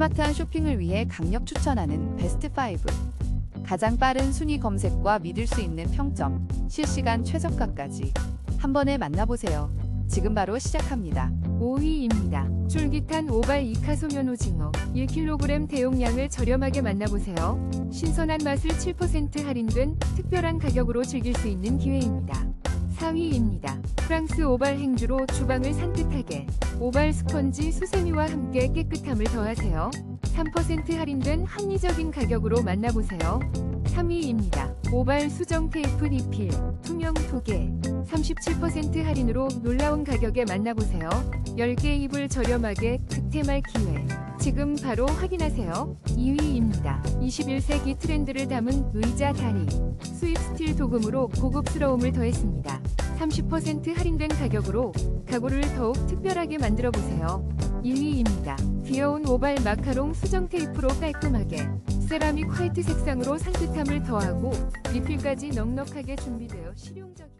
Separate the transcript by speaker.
Speaker 1: 스마트한 쇼핑을 위해 강력 추천하는 베스트 5. 가장 빠른 순위 검색과 믿을 수 있는 평점, 실시간 최저가까지 한 번에 만나보세요. 지금 바로 시작합니다.
Speaker 2: 5위입니다. 쫄깃한 오발 이카소면 오징어 1kg 대용량을 저렴하게 만나보세요. 신선한 맛을 7% 할인된 특별한 가격으로 즐길 수 있는 기회입니다. 4위입니다. 프랑스 오발 행주로 주방을 산뜻하게 오발 스펀지 수세미와 함께 깨끗함을 더하세요. 3% 할인된 합리적인 가격으로 만나보세요. 3위입니다. 오발 수정 테이프 리필 투명 토개 37% 할인으로 놀라운 가격에 만나보세요. 10개 입을 저렴하게 득템할 기회. 지금 바로 확인하세요. 2위입니다. 21세기 트렌드를 담은 의자 다리. 수입 스틸 도금으로 고급스러움을 더했습니다. 30% 할인된 가격으로 가구를 더욱 특별하게 만들어 보세요. 1위입니다. 귀여운 오발 마카롱 수정 테이프로 깔끔하게 세라믹 화이트 색상으로 산뜻함을 더하고 리필까지 넉넉하게 준비되어 실용적인